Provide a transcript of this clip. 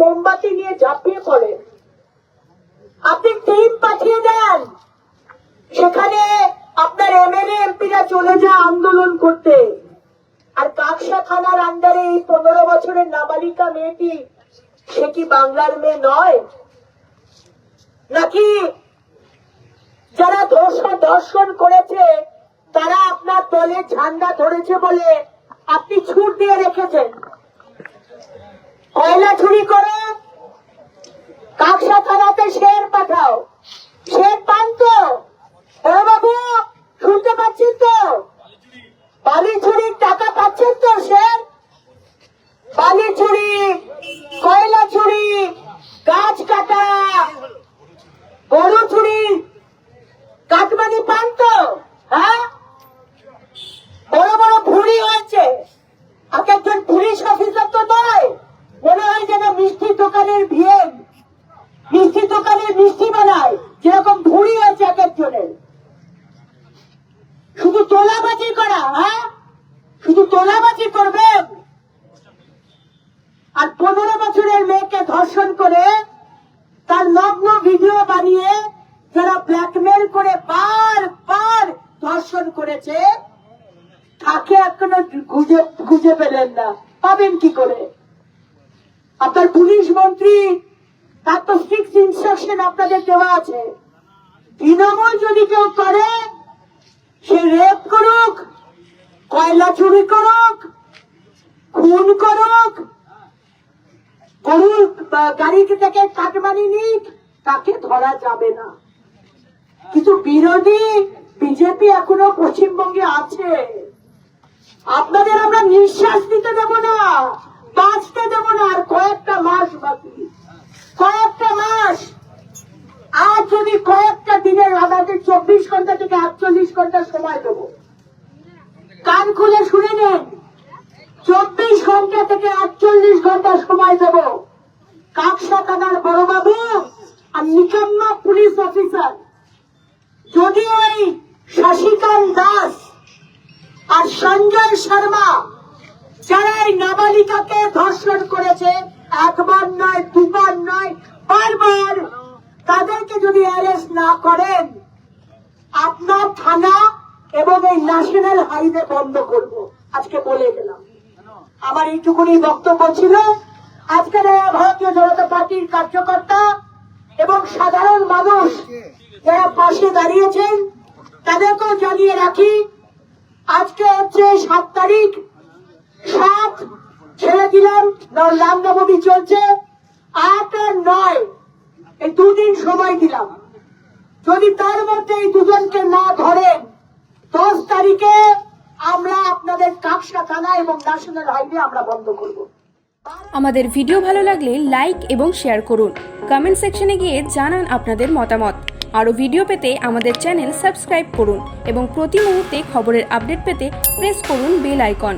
মোমবাতি নিয়ে ঝাঁপিয়ে পড়েন আপনি টিম পাঠিয়ে দেন। সেখানে আপনার এমএলএ এমপিরা চলে যায় আন্দোলন করতে। আর কাকসা থানার আন্ডারে এই পনেরো বছরের নাবালিকা মেয়েটি, সে কি বাংলার মেয়ে নয়? নাকি যারা ধর্ষণ ধর্ষণ করেছে, তারা আপনার দলে ঝান্ডা ধরেছে বলে আপনি ছুট দিয়ে রেখেছেন? কয়লা চুরি করো? কাকসা থানাতে শের পাঠাও। শের পান তো? ও বাবু, শুনতে পাচ্ছেন তো? বালি চুরির টাকা পাচ্ছেন তো শের বালি চুরি কয়লা চুরি গাছ কাটা গরু চুরি কাটমানি পান তো হ্যাঁ বড় বড় ভুড়ি হয়েছে এক একজন পুলিশ অফিসার তো নয় মনে হয় যেন মিষ্টি দোকানের ভিড় মিষ্টি দোকানের মিষ্টি বানায় যেরকম ভুড়ি হয়েছে এক একজনের শুধু তোলাবাজি করা হ্যাঁ? শুধু তোলাবাজি করবেন আর পনেরো বছরের মেয়েকে ধর্ষণ করে তার নগ্ন ভিডিও বানিয়ে যারা ব্ল্যাকমেল করে বার বার ধর্ষণ করেছে, তাকে এখনও খুঁজে খুঁজে পেলেন না। পাবেন কি করে? আপনার পুলিশ মন্ত্রী, তার তো সিক্স ইনস্ট্রাকশন আপনাদের দেওয়া আছে। তৃণমূল যদি কেউ করে সে রেপ করুক, কয়লা চুরি করুক, খুন করুক গাড়ি থেকে কাটমানি নিক, তাকে ধরা যাবে না। কিন্তু বিরোধী বিজেপি এখনও পশ্চিমবঙ্গে আছে। আপনাদের আমরা নিঃশ্বাস দিতে দেব না, বাঁচতে দেব না, আর কয়েকটা মাস বাকি। কয়েকটা মাস, আর যদি কয়েকটা দিনের চব্বিশ ঘণ্টা থেকে আটচল্লিশ ঘণ্টা সময় দেব। কান খুলে শুনে নেন। চব্বিশ ঘণ্টা থেকে আটচল্লিশ ঘণ্টা সময় দেব। কাকসা থানার বড়বাবু, আর নিকাম্মা পুলিশ অফিসার। যদি ওই শশিকান্ত দাস আর সঞ্জয় শর্মা যারা এই নাবালিকাকে ধর্ষণ করেছে, একবার নয়, দুবার নয়, বারবার তাদেরকে যদি অ্যারেস্ট না করেন আপনার থানা এবং এই ন্যাশনাল হাইওয়ে বন্ধ করব। আজকে বলে গেলাম। আমার এইটুকুনি বক্তব্য ছিল। আজকের ভারতীয় জনতা পার্টির কার্যকর্তা এবং সাধারণ মানুষ যারা পাশে দাঁড়িয়েছেন, তাদেরকেও জানিয়ে রাখি, আজকে হচ্ছে সাত তারিখ, সাত ছেড়ে দিলাম রামনবমী চলছে, আট আর নয়, এই দুদিন সময় দিলাম। যদি তার মধ্যে এই দুজনকে না ধরেন দশ তারিখে আমরা আপনাদের কাকসা থানা এবং ন্যাশনাল হাইওয়ে আমরা বন্ধ করব। আমাদের ভিডিও ভালো লাগলে লাইক এবং শেয়ার করুন। কমেন্ট সেকশনে গিয়ে জানান আপনাদের মতামত। আরও ভিডিও পেতে আমাদের চ্যানেল সাবস্ক্রাইব করুন এবং প্রতি মুহূর্তে খবরের আপডেট পেতে প্রেস করুন বেল আইকন।